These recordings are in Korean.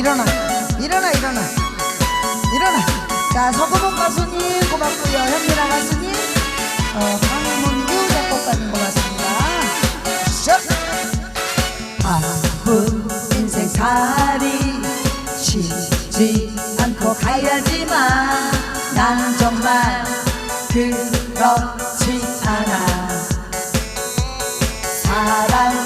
일어나. 일어나 일어나. 일어나. 자 서구봉 가수님 고맙고요. 현민아 가수님. 어, 강문규 작곡가님 고맙습니다. 샷! 바쁜 인생살이 쉽지 않고 가야지만 난 정말 그렇지 않아. 사랑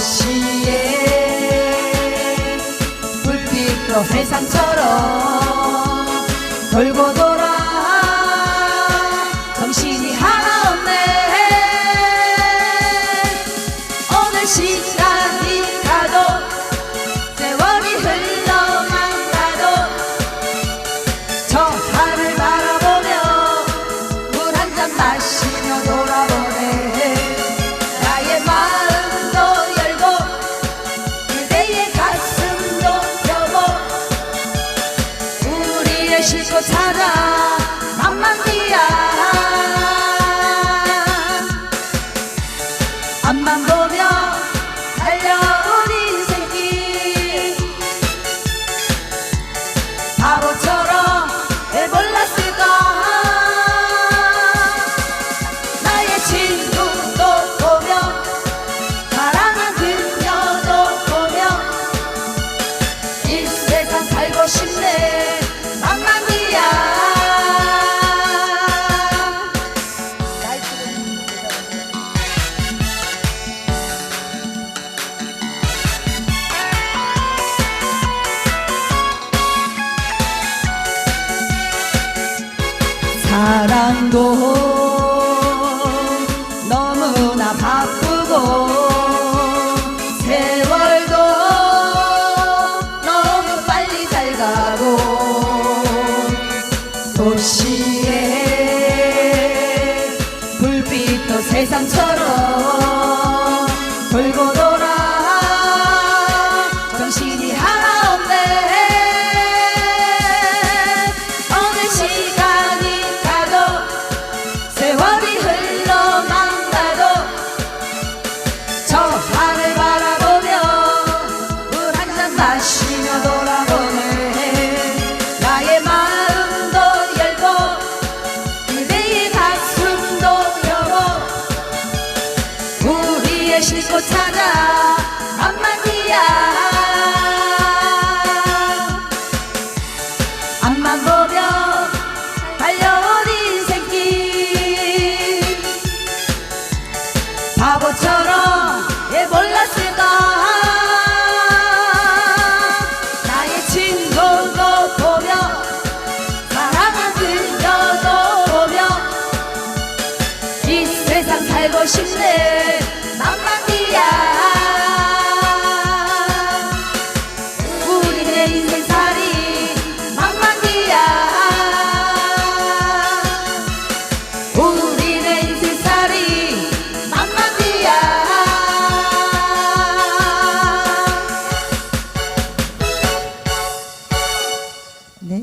도시의 불빛도 세상처럼 돌고 돌아 정신이 하나 없네. 오늘 시간이 가도 세월이 흘러만 가도 저 하늘 싣고 찾아 남만디야 앞만 보며 달려온 인생이 바보처럼 왜 몰랐을까 나의 친구도 보며 사랑한 그녀도 보며 이 세상 살고 싶네 사랑도 너무나 바쁘고 세월도 너무 빨리 잘 가고 도시의 불빛도 세상처럼 돌고 돌아 정신